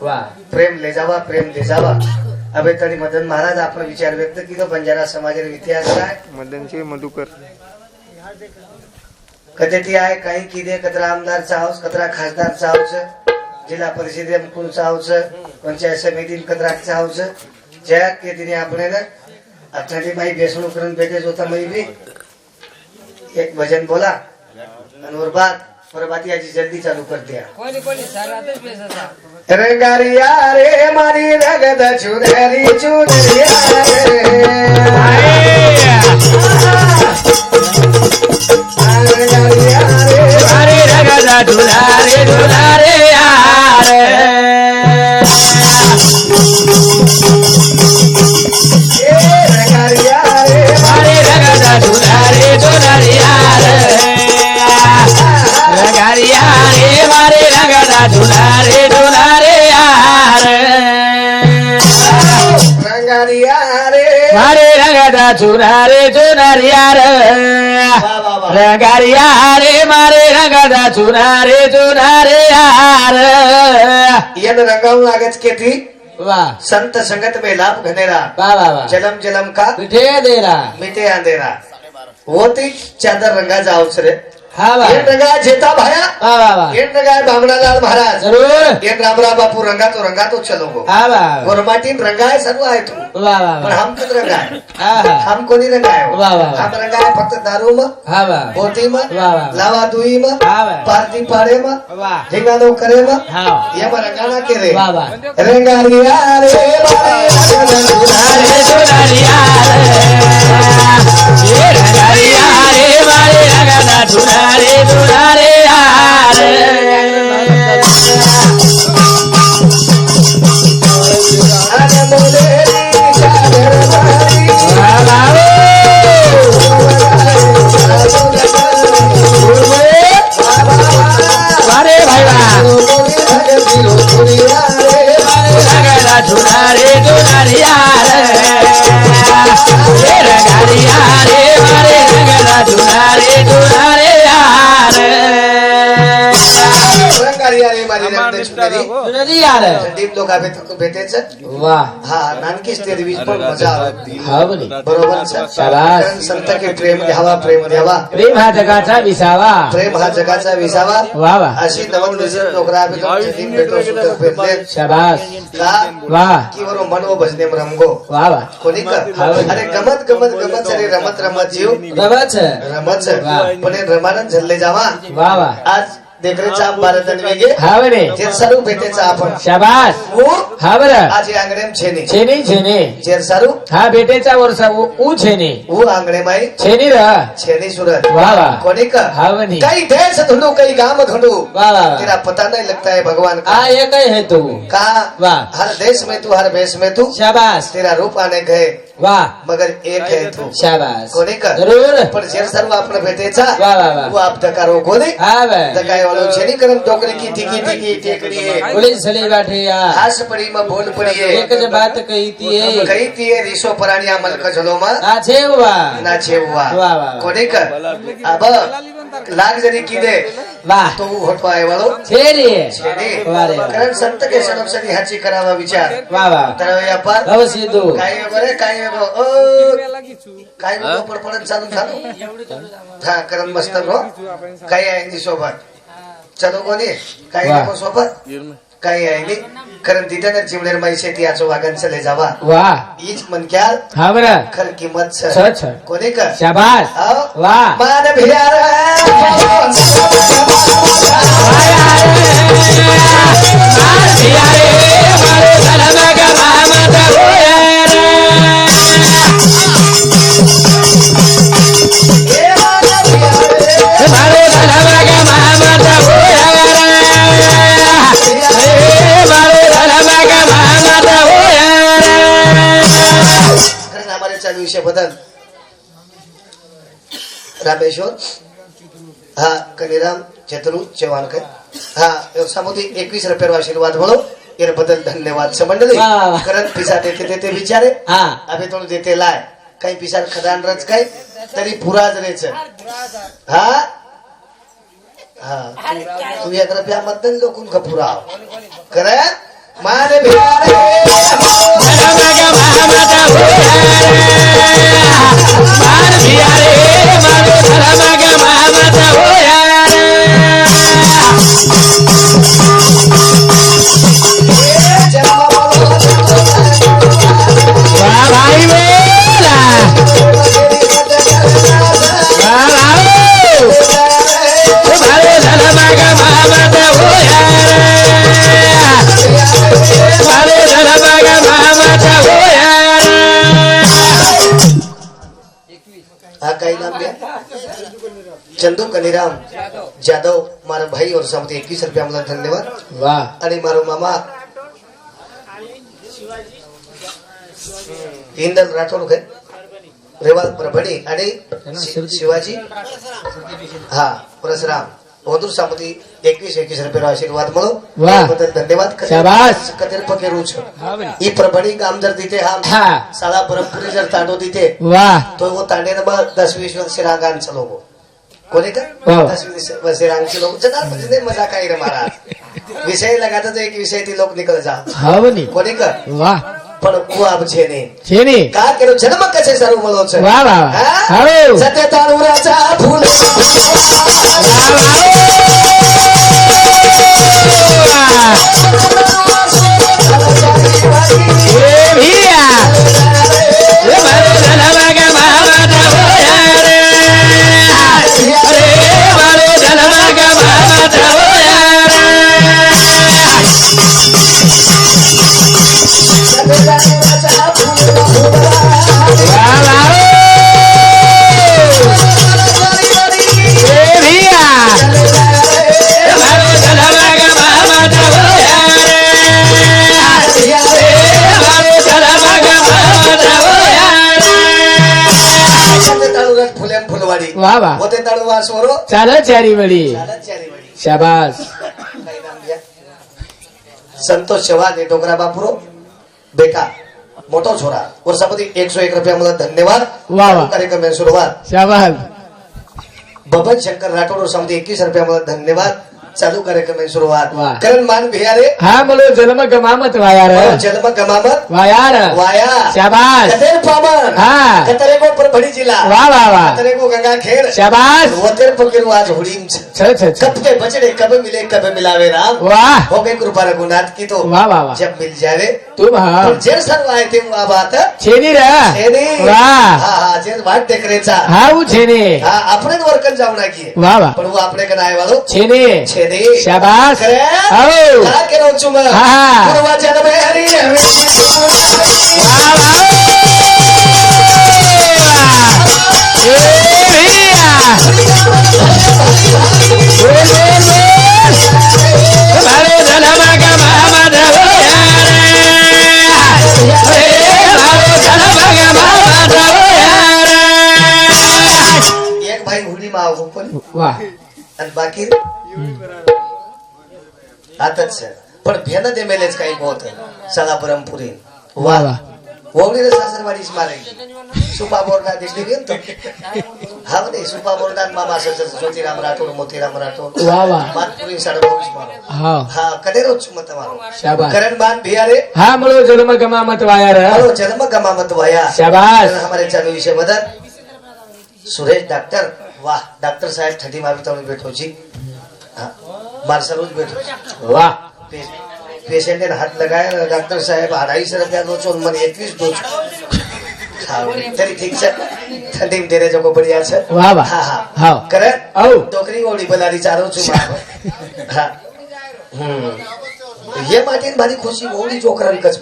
वा प्रेम ले जावा प्रेम ले जावा. अबे तरी मदन महाराज आपण विचार व्यक्त केलं बंजारा समाजाचा इतिहास काय? मदनचे मधुकर. कधी ती आहे काही किदे कचरा आमदार चावस कचरा खासदार चावच जिल्हा परिषदे मुकुल चावच पंचायत समिती कचरा चावच ज्या के तिने आपण अथाडी माई बेसणू करून भेटेच होता मी बी. एक भजन बोला. आणि वर बात वर बात याची जल्दी चालू कर द्या कोणी? कोणी सरातच बेसाचा रंगारिया रे मारी रगद चुनरी चुनरिया रे रंगारिया रे अरे रगदा दुलारे दुलारे चुनारे यार. वा वा वा. रगारिया रे मारे रगदा चुनारे चुनारे यार. यन रंगावून लागच केती वाह संत संगत में लाभ घनेरा वाह वाह वाह जलम जलम का? पिठे देला मिटे अंधेरा. होती चादर रंगाचा अवसर हा जेता भाया. येन महाराज. जरूर. येन रामराव बापू रंगा तो रंगा तो चलो गो. हा वाह गोरमाटीन रंगा आहे सर्व आहे तू. पण हम कित रंगा आहे. हा हा. हम कोणी रंगा आहे हो? हम रंगा आहे फक्त दारू म हा वाह बोटी. लावा दुई म हा वाह पार्टी पाडे म वाह ठिकाणो करे म हा. ये म रंगाना के रे वाह वाह रंगा रिया रे María. दुलारी यार भेटायचं. वाह हा नानकीच ते वीज पण मजा. हा बरोबर संत के प्रेम द्यावा प्रेम द्यावा. प्रेम हा जगाचा विसावा. प्रेम हा जगाचा विसावा. वा वा. अशी नवन भेटले शाबास. की? भजने रमगो वाह वाह कोणी कर. अरे गमत गमत गमत अरे रमत रमत जीव. रमच रमत वा. पण रमानंद झल्ले जावा. वाह वाह आज देखरेचा भारत वेगे हा बरे जे सारू भेटेचा आपण. शाबास. ऊ. हा बर. आज आंगणे छेनी. छेनी छेने. जेर सारू हा छेने. ऊ माई छेनी र छेनी सुरत. कोणी का हा देश तेरा पता नहीं लगता है भगवान का? आ एक है तू? का? हर देश में तू हर वेश में तू. शाबास. तेरा रूप आने गए वाह मगर एक है तू शाबास कोणी का जरूर पण जेर सर्व आपण भेटेचा वाह वाह वाह वो आप दकारो कोणी हा बर दकाय वालो छेनी करम डोकरी की टिकी टिकी टेकड़ी है पुलिस चली बैठे या हास पड़ी में बोल पड़ी है एक ज बात कही थी कही थी है रिसो पराणी अमल का झलो में आछे हुआ ना छे हुआ वाह, वाह. कोणी का अब लाग जरी किदे वाह तो वो होतो आहे वालो छेरी छेनी वाह रे वाह. कारण संत के सनपसनी हाची करावा विचार. वाह वाह तर या पर हो सिद्धू काय बरे काय वेगळं ओ. काय वेगळं पडपडत चालू. झालं हा कारण मस्त हो. काही आहे नी सोबत? चलो कोणी? काही वाह. नको कारण तिथं चिमणेर माई शेती याचं वागण चले जावा. वाह हीच मनक्याल हा बर. खर किंमत सर. कोणी कर? शाबास. मान भियार हे रामेश्वर हा कनिराम चतुरु चव्हाण काय हा व्यवसायामध्ये एकवीस रुपये आशीर्वाद म्हणून बदल धन्यवाद. समंडली. करत पिसा देते देते विचारे हा. अभे थोडं देते लाय. काही पिसार खदान रच काय तरी पुरा जरेच हा? हा. तू एक रुपया मतदान लोकून कपुराव कर मारे भियारे चंदू कनिराम जाधव મારા ભાઈ और सामती एकवीस रुपया मला धन्यवाद वाह आणि મારો મામા इंदल राठोड घे रेवाल प्रभणी आणि शि- शिवाजी हा परशुराम वधूर सामती एकवीस एकवीस रुपये आशीर्वाद म्हणून वाह. त्याबद्दल धन्यवाद शाबास. कतेर पकेरू छ हाँ बनी. ही प्रभणी काम जर तिथे हा हा साला परमपुरी जर तांडो तिथे वाह तो वो तांडे मग दस का? हो. दस वर्ष रांगचे लोक चला म्हणजे मजा काही रे महाराज विषय लगातच एक विषय ती लोक निकल जा. कोणी का? वाह पण कुआब छेने. छेनी. का केलं? जन्म कसे सर्व ए चारी वडी शाबास. संतोष चव्हाण डोंगरा बापुरो बेटा मोठो छोरा वर्षापती एकशे एक रुपया मला धन्यवाद. कार्यक्रम सुरुवात. बबन शंकर राठोड समती एकवीस रुपया मला धन्यवाद. चालू कार्यक्रम सुरुवात. वा. करण मान बिहारे. हा बोलो जन्म गमामत वायार. जन्म गमामत वायार. वाया. शाबास. कतेर पामन हा. कतरे को परभणी जिल्हा. वाह वाह वाह कतरे को गंगा खेड. शाबास. वतेर फकीर आज हुडीम छ. छ छ छ. कब के बचड़े कब मिले कब मिलावे राम. वाह हो गए कृपा रघुनाथ की तो. वाह वाह वाह जब मिल जावे तुम हा पण जेर सर्व आहे ते वा बात. छेनी रे. छेने. वाह हा हा जेर वाट टेकरेचा हा छेनी. हा आपण वरकन जाऊ नाकी वाह वाह पण वो आपले का नाही वालो छेनी. छेने. शाबास खरे हो का केलो चुम हा. पूर्वा जन्म हरी हरी वाह वाह ए भैया बोल बोल बोल मारो जन्म गमामत होया रे ए मारो जन्म गमामत होया रे एक भाई हुडी माव हो पण वाह आणि बाकी आताच पण भेन दे मेलेच काही होत सला परमपुरी ओवडीला सासरवाडीच मारे सुपा बोर्डा दिसली गेल तो हा नाही सुपा बोर्डात मामा सच ज्योतिराम राठोड मोतीराम राठोड. मातपुरी साडे बावीस मारो. हा. हा कदे रोज मत मारो? करण बान भियारे हा म्हणलो जन्म गमामत वायार. हॅलो जन्म गमामत वया. शाबास. हमारे चालू विषय मदत सुरेश डॉक्टर. वाह डॉक्टर साहेब थर्टी मारू तब बैठो जी. हाँ बारसा रोज बैठो वाह पे- पेशेंट ने हाथ लगाया डॉक्टर साहेब अढ़ाई सौ रुपया दो चोन मन इक्कीस दो हाँ, तरी ठीक से ठंडी में तेरे जो बढ़िया से वाह वाह हाँ हाँ हाँ करे औ टोकरी ओडी बलारी चारो चुमा हाँ हम्म ये माटीन भारी खुशी ओडी चोकरा विकच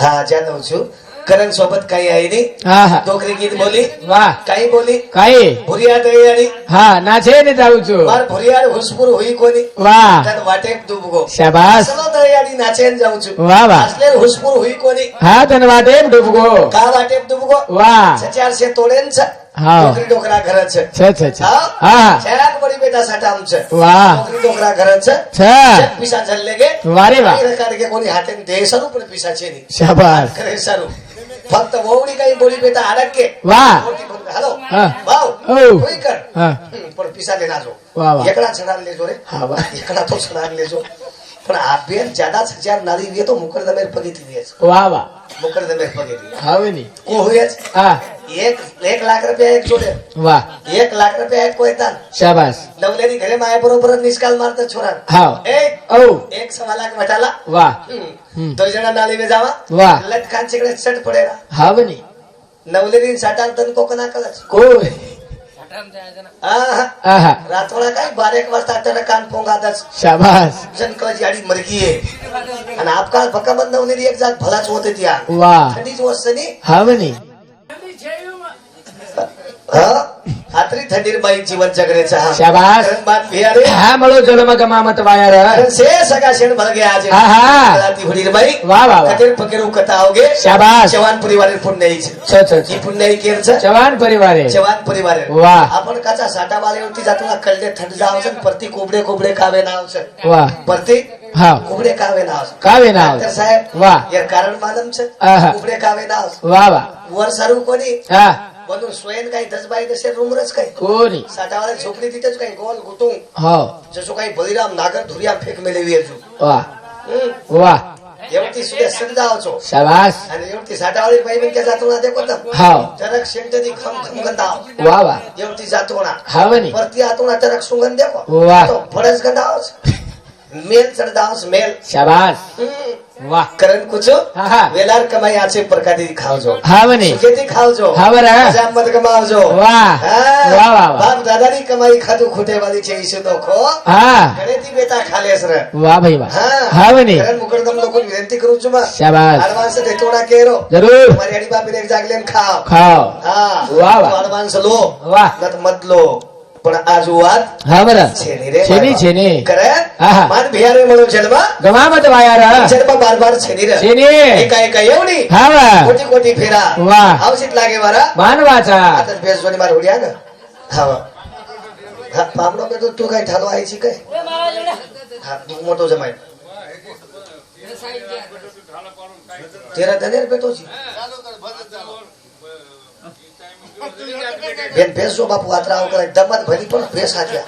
हा जाणव छु करण सोबत काही आहे नी डोकरी गीत बोली. વાહ काही બોલી काही. ભુરિયા દયાળી હા ના છે ને જાઉં છું માર ભુરિયાળ હુસપુર હોઈ કોની વાહ તન વાટે ડૂબગો શાબાસ સલો દયાળી નાચે ને જાઉં છું વાહ વાહ અસલે હુસપુર હોઈ કોની હા તન વાટે ડૂબગો કા વાટે ડૂબગો વાહ સચાર છે તોડે ને ડોકરી ડોકરા ઘર છે છે છે છે હા છેરાક પડી બેટા સાટામ છે વાહ ડોકરી ડોકરા ઘર છે છે પીસા જલ્લે કે વારે વાહ કાઢ કે કોની હાથે દેસરું પણ પીસા છે ની શાબાશ કરે સારું फक्त ओवडी काही बोली बेटा अडके वा हॅलो वाव होई कर पण पिसा ना जो एकड़ा छडाले जो रे हा वा एकड़ा तो छडाले जो પણ આ પેર જાડા સચાર નારી દે તો મુકરદા મેર પગી થઈ જશે વાહ વાહ મુકરદા મેર પગી થઈ હવે ની કો હોય જ હા એક એક લાખ રૂપિયા એક જોડે વાહ એક લાખ રૂપિયા એક કોઈ તાન શાબાશ નવલેરી ઘરે માં બરોબર નિષ્કાલ મારતા છોરા હા એક ઓ એક સવા લાખ વટાલા વાહ દો જણા નાલી મે જાવા વાહ લટકાન ચીકડે સટ પડેલા હવે ની નવલેરી સાટાન તન કોકના કલચ કોઈ रातोळा काय? बारा एक वाजता अचानक कान पोंगातच शाबास. जनकळाची आडी मरगी आहे. आणि आपकाल भकाबंद होणारी एक जात भलाच होते ती थंडीच वस्तनी हवनी हा? रात्री थंडीर बाईची वरच्याकडे शाबास. बात फियारे हा मळो जलमग मामत वायर. से सगा शेण भलगे आज. आहा ती हुडीर बाई. वा वा वा. कतेर फकीरू कथा होगे शाबास. चव्हाण परिवारे पुण्याई. पुण्याई केरच. चव्हाण परिवारे. चव्हाण परिवारे. वा. आपण काचा साठा बालेवरती जातो कळले थंड जावसन परती कोबडे कोबडे कावे नावसन वा. परती हा. कावे नाव कावे नाव तर साहेब वा. कारण मालम छ कोबडे कावे नाव वा वा. वर सारू कोणी? બધુन स्वयं काही दस बाय दशे रूमरच काही कोणी साठावाला झोपडी तिथेच काही गोल गुतुंग हो जसो काही बळीराम नागर धुरिया फेक मेलेवी अजून વાહ. हम्म વાહ. એવતી સુદે સગદાઓ છો. શાબાશ. અને એવતી સાટાવાળી ભાઈ બેન કે જાતોણા દેખો તમ હાવ ચરક શેંટથી ખમ ખમ ગંધાઓ વાહ વાહ. એવતી જાતોણા હવે ની પરતી આતોણા ચરક સુગંધ દેખો. વાહ. તો ભડસ ગંધાઓ છે. મેલ ચડદાઓ છે મેલ. શાબાશ. વાહ. કરણ કુછો હા હા. વેલાર કમાઈ આછે પ્રકારથી ખાવજો. હવે ની સુખેથી ખાવજો. હવે રે મજામત કમાવજો. વાહ. વાહ વાહ વાહ. બાપ દાદાની કમાઈ ખાધું ખૂટે વાળી છે ઈસુ તો ખો. હા. ઘરેથી બેટા ખાલેસ રે વાહ ભાઈ વાહ. હા. હવે કરણ મુકરદમ લોકો વિનંતી કરું છું માં. શાબાશ. એડવાન્સ દેતોડા કેરો. જરૂર. તમારી અડી બાપી એક જાગલેન ખાઓ ખાઓ હા. વાહ, વાહ. એડવાન્સ લો. વાહ. નત મત લો. પણ આ જો વાત હા બરા છેની છેની ને કરે? હા માર બિહારે મળો જડબા ગમા મત વાયારા જડબા બાર બાર છેની રે. છેની એકાય એકાય એવું ની હા વા કોટી કોટી ફેરા. વાહ. આવસીત લાગે વારા માન વાચા આ તો ભેસવાની માર ઉડ્યા કે હા હા પામડો કે તો તું કઈ ઠાલો આવી છે કઈ હા મોટો જમાય તેરા તને રૂપિયા તો છે. બેન ભેંસો બાપુ આતરાઓ કરે દમત ભલી પણ ભેંસ હાથ્યા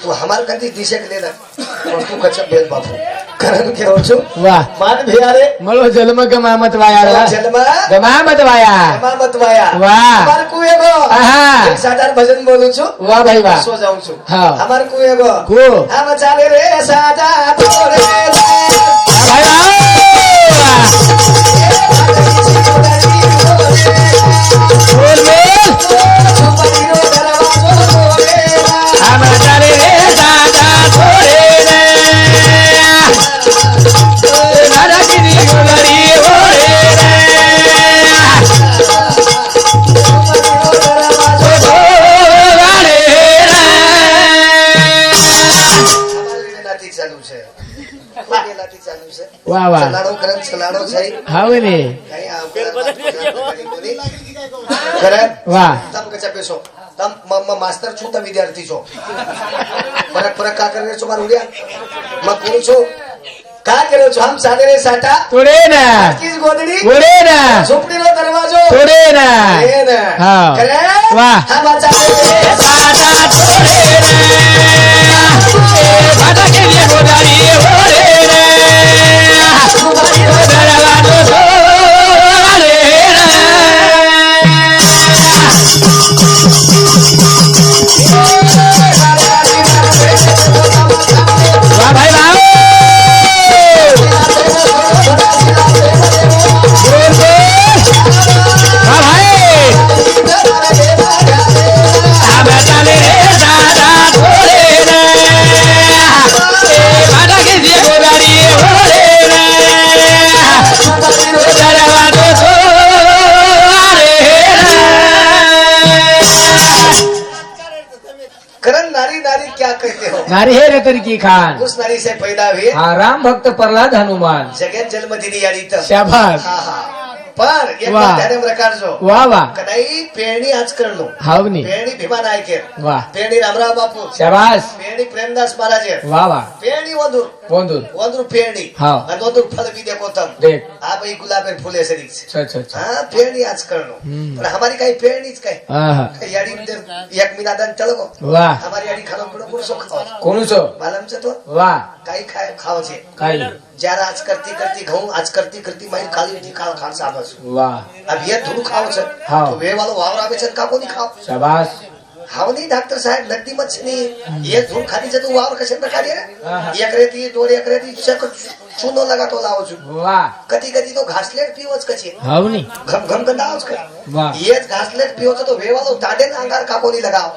તું હમાર કંદી દિશે કે લેના પણ તું કચ્છ બેન બાપુ કરણ કેવો છું વાહ માન ભિયારે મળો જન્મ ગમામત વાયર જન્મ ગમામત વાયા અમામત વાયા વાહ. અમાર કુએગો આહા. એક સાધાર ભજન બોલું છું વાહ ભાઈ વાહ સો જાઉં છું હા. અમાર કુએગો કુ આમ ચાલે રે સાદા તોરે રે. ભાઈ વાહ બોલ વાહ. વાહ ચલાડો કરન ચલાડો છે. હવે ને. કરન વાહ. તમ કચા પેસો તમ મ- મ- માસ્ટર છું તમે વિદ્યાર્થી છો. ફરક ફરક કા કરે છો મારું ઉડ્યા? માં કોણ છો. કા કરો છો? આમ ચાલે રે સાટા? થોડે ના. કિસ ગોદડી? થોડે ના. ઝૂંપડીનો દરવાજો? થોડે ના. એ ના. હા. કરે? વાહ. હા ચાલે. સાટા દાદા થોડે घारे हे तरी की खान. से पहिला राम भक्त प्रल्हाद हनुमान. जगत जन्म दिली आणि शाबास. हा प्रकार जो. कनाई आज करलो हावनी. पेरणी भीमा बापू. शाबास. पेरणी प्रेमदास महाराज वा वा पेरणी वधूर बोंदूर वधूर पेरणी. फल विद्या कोतम देख. हा बाई फुले सरी अच्छा अच्छा. हा पेरणी आज करलो हम्म. पण हमारी काही पेरणीच काय याडी एक मी दादा चलो वाह हमारी अड़ी खाना पूरा पूरा सब खाओ कौन सो मालूम से तो वाह काई खाए खाओ छे काई जरा आज करती करती घऊ आज करती करती मैं खाली उठी खाल खान साहब वाह अब ये धूल खाओ छे हां तो वे वालो वावर आवे छे का को नहीं खाओ शाबाश हाव नाही डॉक्टर साहेब नड्डी मच्छी नहीं ये धूल खाली तू वावर कशे प्रकारे है एक रेती दोन एक रेती चक चुनो लगा तो लावच कधी कधी तो घासलेट पिवच कसे हाव नहीं घम घम का का ये घासलेट पिवच तो वेवालो दादे ना अंगार काकोली लगाव.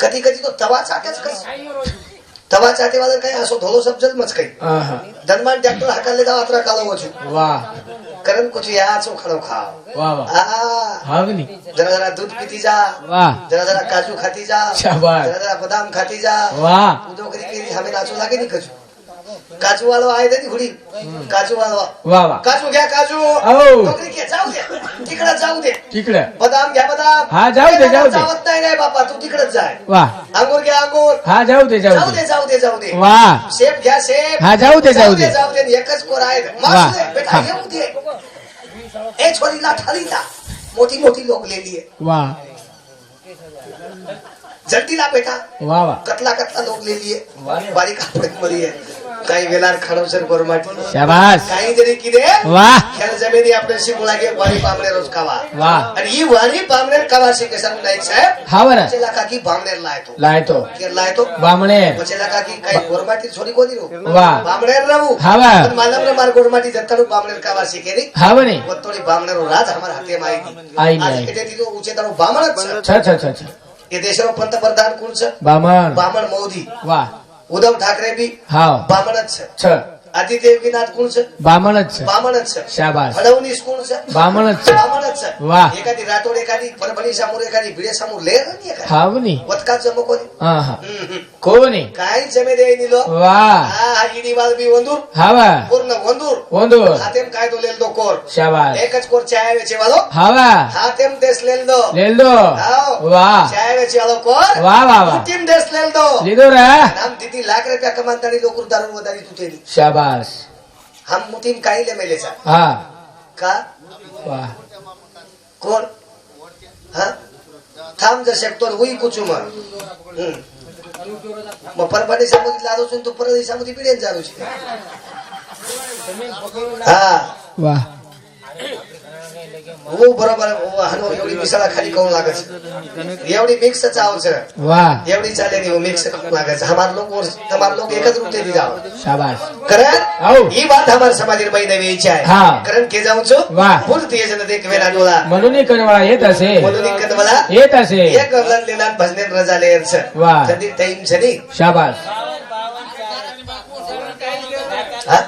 कधी कधी तो तवा चाटेच कस तवा चाते वाला काही असो धोलो सब मच काही. धनमान ट्रॅक्टर हाकाले जाव अत्रा कालो वचू करम कुछ यहाँ सो खानो खाओ। हाँ जरा जरा दूध पीती जा। जरा जरा काजू खाती जा। जरा जरा बदाम खाती जा। वाह। हमें नाचो लागे नहीं कछु काजू वालवा आहे त्याची घुडी काजू वालवा काजू घ्या काजू. नोकरी जाऊ दे. तिकडे जाऊ दे. तिकडे. बदाम घ्या बदाम. हा जाऊ दे जाऊ दे. जावत नाही रे बापा तू तिकडेच जाय. वा. अंगूर घ्या अंगूर हा जाऊ दे जाऊ दे. जाऊ दे जाऊ दे. वा. शेप घ्या शेप. हा जाऊ दे जाऊ दे जाऊ दे. एकच कोर आहे. बेटा येऊ दे. ए छोरीला ठालीला मोठी मोठी लोकलेली आहे. वा. जल्दीला बेटा. वा वा. कतला कतला लोकलेली आहे. बारीकमध्ये आहे. काही वेलार खाडवसर गोरमाटी शाबास काही जरी किदे वा खेळ जमिनी आपल्या शिकू लागे वाणी पामणे रोज खावा वा आणि ही वाणी पामणेर खावा शिके सांगू नाईक साहेब हा बर पचेला काकी बामणेर लायतो लायतो केर लायतो बामणे पचेला काकी काही गोरमाटी छोरी कोणी रो वा बामणेर रहू हा वा पण मालम मार गोरमाटी जत्तानु बामणेर खावा शिके नी हा बने वत्तोडी बामणेर राज हमार हाते माहिती आई आज नाही केटे तिथो उचे तारो बामणच छ. छ छ छ छ हे देशावर पंतप्रधान कोण छ बामण बामण मोदी वा उद्धव ठाकरे बी हाव बामणच छ આદિ દેવગીનાથ કોણ છે બામણ જ છે બામણ જ છે શાબાશ હડવનીશ કોણ છે બામણ જ છે બામણ જ છે વાહ એકાદી રાતોડ એકાદી પરભણી સામુર એકાદી ભીડે સામુર લે ની હાવની વતકા જમો કોની હા હા કોની કાઈ જમે દે ની લો વાહ આ ઈની વાલ બી વંદુર હાવા પૂર્ણ વંદુર વંદુર હાતેમ કાયદો લેલ દો કોર શાબાશ એક જ કોર ચાય વેચે વાલો હાવા હાતેમ દેશ લેલ દો લેલ દો વાહ ચાય વેચે વાલો કોર વાહ વાહ વાહ ટીમ દેશ લેલ દો લીધો રે નામ દીદી લાખ રૂપિયા કમાતાની નોકર દારૂ વધારી તું તેની શાબાશ बस हम मुतीम काहीले मेले सा हा. का? वा. कोण? हा? थांब जर शकतो होई कुचू मग. मग परभा दिवसामध्ये लादूसून तू परत दिवसामध्ये पिढेन जाणूशी हा. वा. હોવું બરાબર હાનો એવડી મિસાળા ખાલી કોણ લાગે છે એવડી મિક્સ જ આવ છે વાહ એવડી ચાલે ની મિક્સ લાગે છે અમાર લોકો તમાર લોકો એક જ રૂપે દીધા શાબાશ કરણ ઈ વાત અમાર સમાજ ની બઈ દેવી ઈચ્છા હા કરણ કે જાઉં છો વાહ ફૂલ તેજ ન દેખ વેલા ડોલા મનુની કરવાળા એ તસે મનુની કરવાળા એ તસે એક ગલન લીલા ભજને રજા લેર છે વાહ જદી ટાઈમ છે ની શાબાશ હા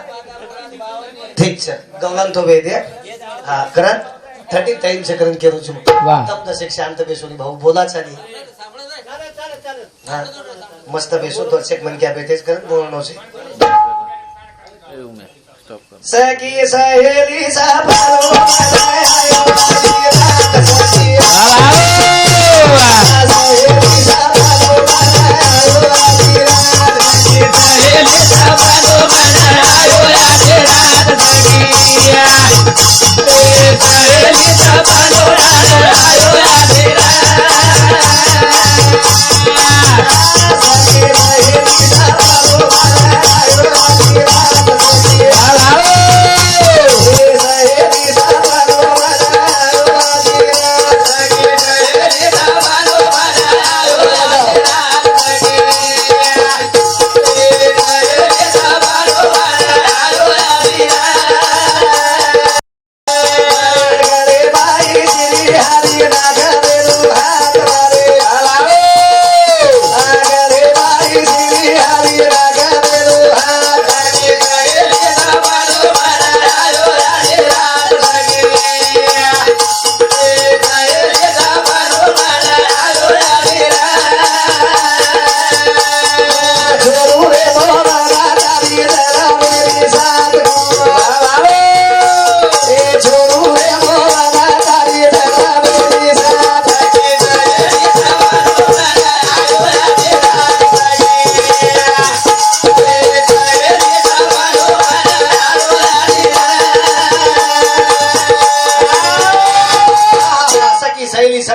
ઠીક છે ગલન તો વેદે હા કરણ थर्टी टाइम से करन के रुचु तब दस एक शांत बेसोनी भाऊ बोला चाली हाँ मस्त बेसो तो अच्छे मन क्या बेटे करन बोलनो से सकी सहेली सा पालो राधे राधे